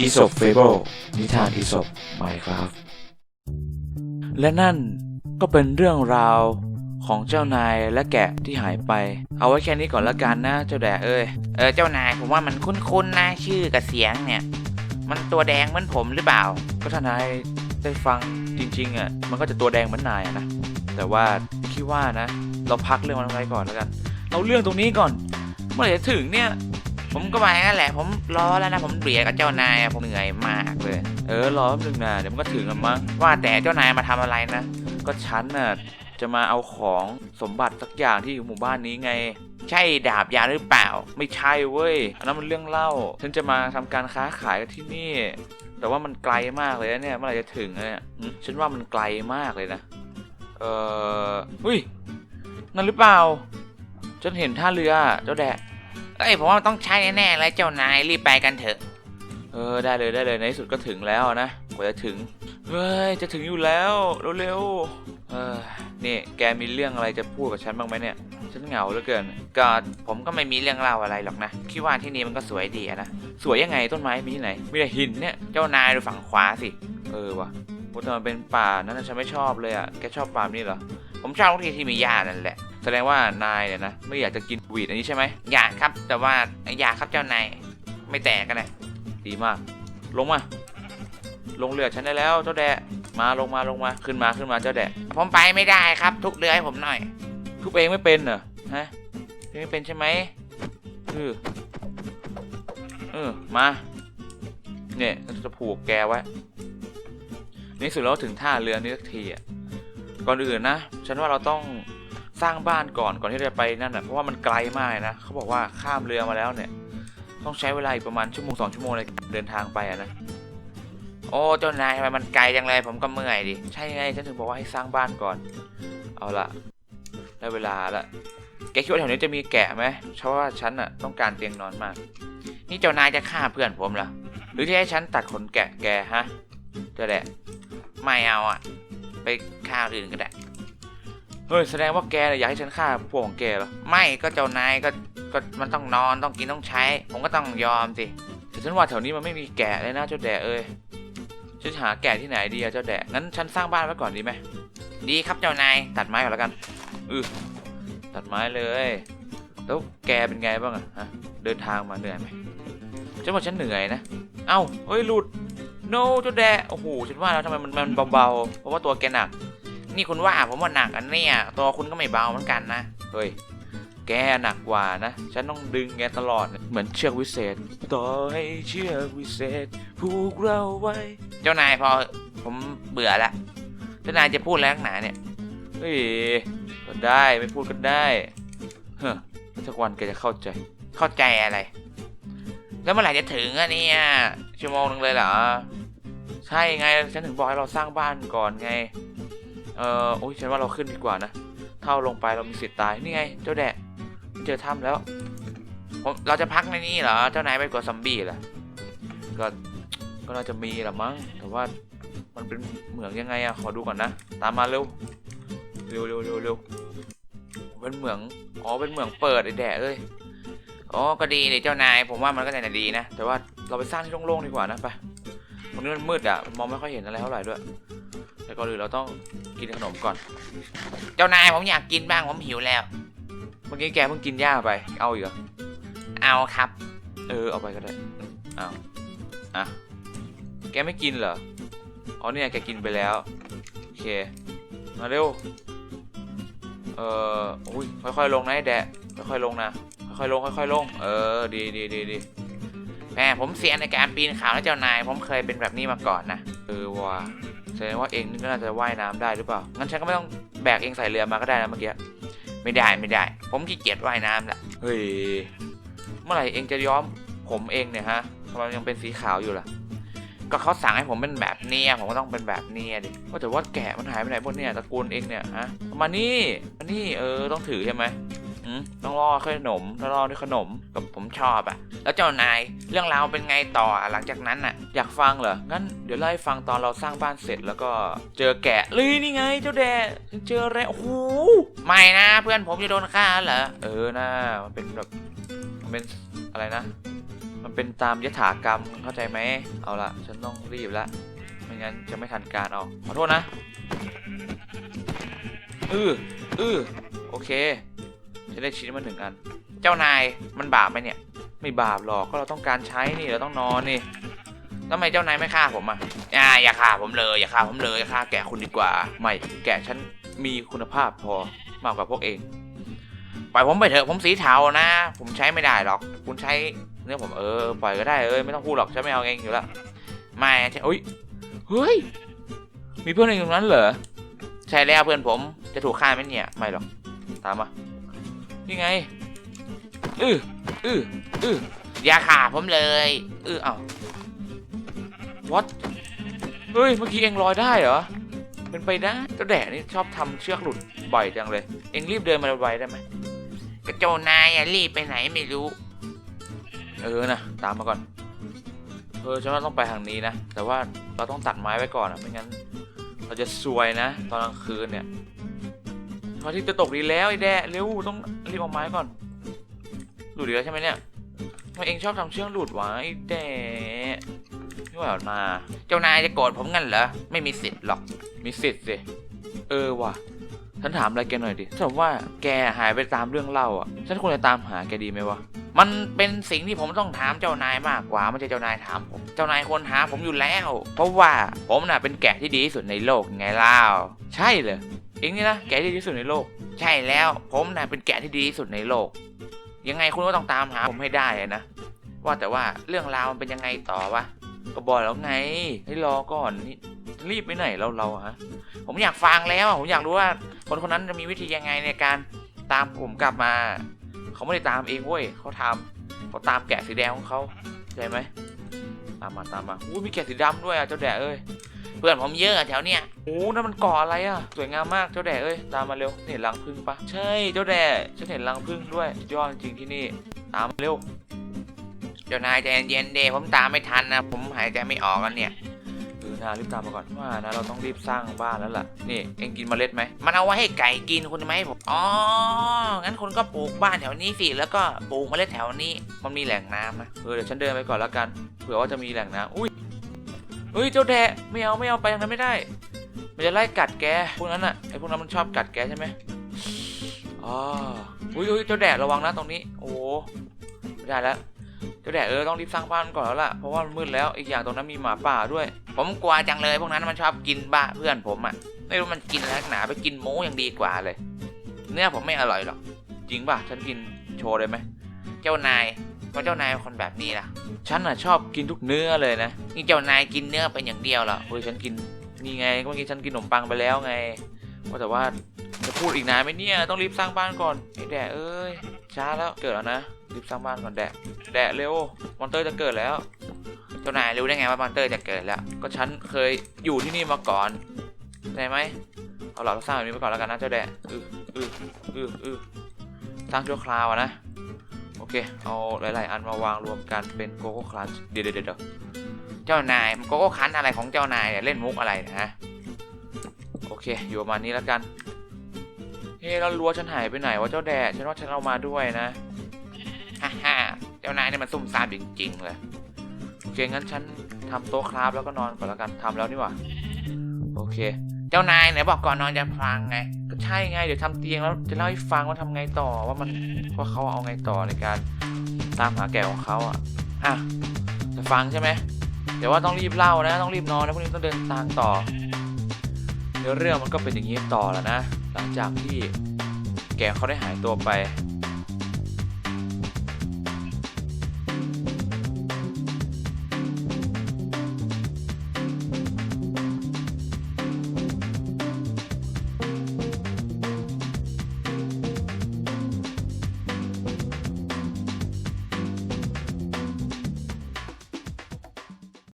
อีสบเฟเบิลนิทานอีสบไมครับ และนั่นก็เป็นเรื่องราวของเจ้านายและแกะที่หายไป เอาไว้แค่นี้ก่อนละกันนะเจ้าแดะเอ้ยเออเจ้านายผมว่ามันคุ้นๆนะชื่อกับเสียงเนี่ย มันตัวแดงเหมือนผมหรือเปล่า ก็ถ้านายได้ฟังจริงๆอะมันก็จะตัวแดงเหมือนนายนะแต่ว่าคิดว่านะ เราพักเรื่องมันไว้ก่อนแล้วกัน เราเรื่องตรงนี้ก่อน เมื่อไหร่จะถึงเนี่ย ผมก็ว่าอย่างนั้นแหละ ผมรอแล้วนะ ผมเบียดกับเจ้านายอะผมเหนื่อยมากเลย เออ รอแป๊บนึงนะเดี๋ยวมันก็ถึงแล้วมั้ง ว่าแต่เจ้านายมาทำอะไรนะ ก็ฉันน่ะจะมาเอาของสมบัติสักอย่างที่อยู่หมู่บ้านนี้ไง ใช่ดาบยาหรือเปล่า ไม่ใช่เว้ยอันนั้นมันเรื่องเล่า ฉันจะมาทำการค้าขายกันที่นี่ แต่ว่ามันไกลมากเลยนะเนี่ยเมื่อไหร่จะถึงเนี่ยหึฉันว่ามันไกลมากเลยนะ เออหุ้ยนั่นหรือเปล่า ฉันเห็นท่าเรือเจ้าแดะ เอ้ยผมว่ามันต้องใช่แน่ๆเลยเจ้านายรีบไปกันเถอะ เออได้เลยได้เลยในที่สุดก็ถึงแล้วนะกว่าจะถึงเฮ้ยจะถึงอยู่แล้วเร็วๆเออนี่แกมีเรื่องอะไรจะพูดกับฉันบ้างไหมเนี่ย ฉันเหงาเหลือเกินก็ผมก็ไม่มีเรื่องเล่าอะไรหรอกนะคิดว่าที่นี่มันก็สวยดีอะนะสวยยังไงต้นไม้มีที่ไหนมีแต่หินเนี่ยเจ้านายดูฝั่งขวาสิเออวะโอ้แต่มันเป็นป่านั้นนะฉันไม่ชอบเลยอะแกชอบป่าแบบนี้เหรอผมชอบทุกที่ที่มีหญ้านั่นแหละ แสดงว่านายเนี่ยนะไม่อยากจะกินวีดอันนี้ใช่ไหมอยากครับแต่ว่าอยากครับเจ้านายไม่แตกกันเลยดีมาก ลงมา ลงเรือฉันได้แล้วเจ้าแดะมาลงมาลงมาขึ้นมาขึ้นมาเจ้าแดะผมไปไม่ได้ครับ ทุกเรือให้ผมหน่อย ทุบเองไม่เป็นเหรอฮะทุบไม่เป็นใช่ไหมเออเออมาเนี่ยจะผูกแกไว้ในที่สุดเราก็ถึงท่าเรือนี้สักทีอะก่อนอื่นนะ ฉันว่าเราต้อง สร้างบ้านก่อนก่อนที่จะไปนั่นอะเพราะว่ามันไกลมากนะเขาบอกว่าข้ามเรือมาแล้วเนี่ย ต้องใช้เวลาอีกประมาณชั่วโมงสองชั่วโมงในการเดินทางไปอะนะโอ้เจ้านายทำไมมันไกลจังเลยผมก็เมื่อยดิใช่ไงฉันถึงบอกว่าให้สร้างบ้านก่อน เอาละได้เวลาละแกคิดว่าแถวนี้จะมีแกะไหมเพราะว่าฉันอะต้องการเตียงนอนมาก นี่เจ้านายจะฆ่าเพื่อนผมเหรอหรือจะให้ฉันตัดขนแกะแกฮะจะแดะไม่เอาอะ ไปฆ่าอื่นก็ได้ เฮ้ยแสดงว่าแกเนี่ยอยากให้ฉันฆ่าพวกของแกเหรอไม่ก็เจ้านายก็ก็มันต้องนอนต้องกินต้องใช้ ผมก็ต้องยอมสิแต่ฉันว่าแถวนี้มันไม่มีแกะเลยนะเจ้าแดะเอ้ยฉันหาแกะที่ไหนดีอะเจ้าแดะงั้นฉันสร้างบ้านไว้ก่อนดีไหมดีครับเจ้านายตัดไม้ก่อนแล้วกันอือตัดไม้เลย แล้วแกเป็นไงบ้างอะฮะเดินทางมาเหนื่อยไหมฉันว่าฉันเหนื่อยนะ เอ้าเฮ้ยหลุด no เจ้าแดะโอ้โหฉันว่าแล้วทำไมมันมันเบาๆเพราะว่าตัวแกหนัก นี่คุณว่าผมว่าหนักอันเนี้ยตัวคุณก็ไม่เบาเหมือนกันนะ เฮ้ย แกหนักกว่านะ ฉันต้องดึงแกตลอด เหมือนเชือกวิเศษ ต่อให้เชือกวิเศษผูกเราไว้ เจ้านายพอผมเบื่อละ เจ้านายจะพูดแล้วนักหนาเนี่ย เฮ้ย ก็ได้ไม่พูดก็ได้ เฮ้อสักวันแกจะเข้าใจ เข้าใจอะไร แล้วเมื่อไหร่จะถึงอะเนี่ย ชั่วโมงนึงเลยเหรอ ใช่ไง ฉันถึงบอกให้เราสร้างบ้านก่อนไง เออโอ้ยฉันว่าเราขึ้นดีกว่านะเท่าลงไปเรามีสิทธิ์ตายนี่ไง เจ้าแดะเจอถ้ำแล้วผมเราจะพักในนี้เหรอเจ้านายไปกดซอมบี้เหรอก็ก็น่าจะมีแหละมั้งแต่ว่ามันเป็นเหมืองยังไงอะขอดูก่อนนะ ตามมาเร็วเร็วเร็วเร็วเร็วเป็นเหมืองอ๋อเป็นเหมืองเปิดไอ้แดะเอ้ยอ๋อก็ดีเลยเจ้านาย ผมว่ามันก็จะดีนะ แต่ว่าเราไปสร้างที่โล่งๆดีกว่านะไปตรงนี้มันมืดอะมองไม่ค่อยเห็นอะไรเท่าไหร่ด้วย แต่ก่อนอื่นเราต้อง กินขนมก่อน เจ้านายผมอยากกินบ้างผมหิวแล้ว เมื่อกี้แกเพิ่งกินหญ้าไป เอาอีกเหรอ เอาครับ เออเอาไปก็ได้ เอาอะ แกไม่กินเหรอ อ๋อเนี่ยแกกินไปแล้ว โอเค มาเร็ว เอออุ้ยค่อยๆลงนะแดะค่อยๆลงนะ ค่อยๆลงค่อยๆลง เออ ดีดีดีดีแม่ผมเสียในการปีนเขาแล้วเจ้านาย ผมเคยเป็นแบบนี้มาก่อนนะ เออว่ะ แสดงว่าเองนี่ก็น่าจะว่ายน้ำได้หรือเปล่า งั้นฉันก็ไม่ต้องแบกเองใส่เรือมาก็ได้นะเมื่อกี้ ไม่ได้ไม่ได้ ผมขี้เกียจว่ายน้ำละเฮ้ย เมื่อไหร่เองจะย้อมผมเองเนี่ยฮะทำไมมันยังเป็นสีขาวอยู่ล่ะ ก็เขาสั่งให้ผมเป็นแบบเนี้ยผมก็ต้องเป็นแบบเนี้ยดิว่าแต่ว่าแกะมันหายไปไหนหมดเนี่ยตระกูลเองเนี่ยฮะเอามานี่ มานี่เออต้องถือใช่ไหมอืมต้องล่อขนมต้องล่อด้วยขนมก็ผมชอบอะแล้วเจ้านายเรื่องราวเป็นไงต่ออะหลังจากนั้นอะ อยากฟังเหรอ งั้นเดี๋ยวเล่ฟังตอนเราสร้างบ้านเสร็จแล้วก็เจอแกะเลยนี่ไง เจ้าแดะฉันเจอแล้วโอ้โหไม่นะเพื่อนผมจะโดนฆ่าเหรอ เออน่ามันเป็นแบบมันเป็นอะไรนะมันมันเป็นตามยถากรรมเข้าใจไหม เอาละฉันต้องรีบละ ไม่งั้นจะไม่ทันการเอาขอโทษนะอืออือโอเค จะได้ชิ้นมาหนึ่งอัน เจ้านายมันบาปไหมเนี่ย ไม่บาปหรอกก็เราต้องการใช้นี่เราต้องนอนนี่ ทำไมเจ้านายไม่ฆ่าผมอะอ่าอย่าฆ่าผมเลย อย่าฆ่าผมเลยฆ่าแกะคุณดีกว่า ไม่แกะฉันมีคุณภาพพอมากกว่าพวกเอง ปล่อยผมไปเถอะผมสีเทานะ ผมใช้ไม่ได้หรอก คุณใช้เนื้อผมเออปล่อยก็ได้เอ้ยไม่ต้องพูดหรอกฉันไม่เอาเองอยู่แล้วไม่ใช่อุ้ยเฮ้ยมีเพื่อนเองตรงนั้นเหรอใช่แล้วเพื่อนผมจะถูกฆ่าไหมเนี่ยไม่หรอกตามมานี่ไงอืออืออืออย่าฆ่าผมเลยอือเอ้า what เฮ้ย เมื่อกี้เองลอยได้เหรอ เป็นไปได้เจ้าแดะนี่ชอบทำเชือกหลุดบ่อยจังเลย เองรีบเดินมาไวๆได้ไหมกระโจนายอะรีบไปไหนไม่รู้ เออนะตามมาก่อน เออฉันว่าต้องไปทางนี้นะ แต่ว่าเราต้องตัดไม้ไว้ก่อนอะ ไม่งั้น เราจะซวยนะ ตอนกลางคืนเนี่ยพระอาทิตย์จะตกดีแล้วไอ้แดะเร็วต้องรีบเอาไม้ก่อน หลุดดีกแล้วใช่ไหมเนี่ยทำไมเองชอบทำเชือกหลุดวะไอ้แดะ ไม่วหรอกนาเจ้านายจะโกรธผมงั้นเหรอ ไม่มีสิทธิ์หรอก มีสิทธิ์สิ เออว่ะ ฉันถามอะไรแกหน่อยดิถ้าว่าแกหายไปตามเรื่องเล่าอะ ฉันควรจะตามหาแกดีไหมวะ มันเป็นสิ่งที่ผมต้องถามเจ้านายมากกว่าไม่ใช่เจ้านายถามผม เจ้านายควรหาผมอยู่แล้ว เพราะว่าผมน่ะเป็นแกะที่ดีที่สุดในโลกไงเล่า ใช่เลยเองนี่นะแกะที่ดีที่สุดในโลก ใช่แล้ว ผมน่ะเป็นแกะที่ดีที่สุดในโลก ยังไงคุณก็ต้องตามหาผมให้ได้นะ ว่าแต่ว่าเรื่องราวมันเป็นยังไงต่อวะ ก็บอกแล้วไง ให้รอก่อนนี่รีบไปไหนเราเราฮะ ผมอยากฟังแล้วผมอยากรู้ว่าคนคนนั้นจะมีวิธียังไงในการตามผมกลับมา เขาไม่ได้ตามเองเว้ยเขาทำเขาตามแกะสีแดงของเขาใช่ไหมตามมาตามมาอู้มีแกะสีดำด้วยอะเจ้าแดะเอ้ยเพื่อนผมเยอะแถวเนี้ยโอ้นั่นมันกาะอะไรอะ สวยงามมากเจ้าแดะเอ้ยตามมาเร็วเห็นรังผึ้งปะใช่เจ้าแดะฉันเห็นรังผึ้งด้วยยอดจริงที่นี่ ตามมาเร็ว เจ้านายใจเย็นๆเดผมตามไม่ทันนะผมหายใจไม่ออกกันเนี่ยเออนารีบตามมาก่อนว่านะเราต้องรีบสร้างบ้านแล้วล่ะนี่เองกินเมล็ดไหมมันเอาไว้ให้ไก่กินคุณไหมผมอ๋องั้นคุณก็ปลูกบ้านแถวนี้สิแล้วก็ปลูกเมล็ดแถวนี้มันมีแหล่งน้ำนะเออเดี๋ยวฉันเดินไปก่อนแล้วกันเผื่อว่าจะมีแหล่งน้ำอุ้ยเฮ้ยเจ้าแดะไม่เอาไม่เอาไปทางนั้นไม่ได้มันจะไล่กัดแกพวกนั้นอะไอพวกนั้นมันชอบกัดแกใช่ไหมอ๋ออุ้ยอุ้ยเจ้าแดะระวังนะตรงนี้ โอ้ไม่ได้แล้ว เจ้าแดะเออต้องรีบสร้างบ้านก่อนแล้วล่ะเพราะว่ามันมืดแล้วอีกอย่างตรงนั้นมีหมาป่าด้วย ผมกลัวจังเลยพวกนั้นมันชอบกินบ้าเพื่อนผมอะ่ะไม่รู้มันกินอะไรหนาไปกินหมูยังดีกว่าเลย เนื้อผมไม่อร่อยหรอกจริงป่ะฉันกินโชว์ได้ไหมเจ้านายเพราะเจ้านายคนแบบนี้ล่ะ ฉันอะชอบกินทุกเนื้อเลยนะนี่เจ้านายกินเนื้อเป็นอย่างเดียวเหรอเฮ้ยฉันกินนี่ไงเมื่อกี้ฉันกินขนมปังไปแล้วไงว่าแต่ว่า พูดอีกนานไหมเนี่ย ต้องรีบสร้างบ้านก่อนไอ้แดะเอ้ย ช้าแล้วเกิดแล้วนะ รีบสร้างบ้านก่อนแดะแดะเร็ว มอนเตอร์จะเกิดแล้วเจ้านายรู้ได้ไงว่ามอนเตอร์จะเกิดแล้ว ก็ฉันเคยอยู่ที่นี่มาก่อนได้ไหมเอาหลักสร้างแบบนี้ไปก่อนแล้วกันนะเจ้าแดะอืออืออืออือสร้างชั่วคราวะนะโอเค เอาหลาย ๆ อันมาวางรวมกันเป็นโกโก้คลันเดี๋ยวเดี๋ยวเดี๋ยวเจ้านายโกโก้คันอะไรของเจ้านายเนี่ยเล่นมุกอะไรนะฮะ โอเค อยู่ประมาณนี้แล้วกัน เฮ้แล้วรั้วฉันหายไปไหนวะเจ้าแดดฉันว่าฉันเอามาด้วยนะฮ่าฮ่าเจ้านายเนี่ยมันซุ่มซ่ามจริงๆเลยโอเคงั้นฉันทำโต๊ะคราฟแล้วก็นอนก่อนแล้วกันทำแล้วนี่หว่าโอเค เจ้านายไหนบอกก่อนนอนจะฟังไง ก็ใช่ไงเดี๋ยวทำเตียงแล้วจะเล่าให้ฟังว่าทำไงต่อว่ามันว่าเขาเอาไงต่อในการตามหาแก่ของเขาอะอะจะฟังใช่ไหมเดี๋ยวว่าต้องรีบเล่านะต้องรีบนอนนะพรุ่งนี้ต้องเดินทางต่อเดี๋ยวเรื่องมันก็เป็นอย่างนี้ต่อแล้วนะ จากที่แกเขาได้หายตัวไป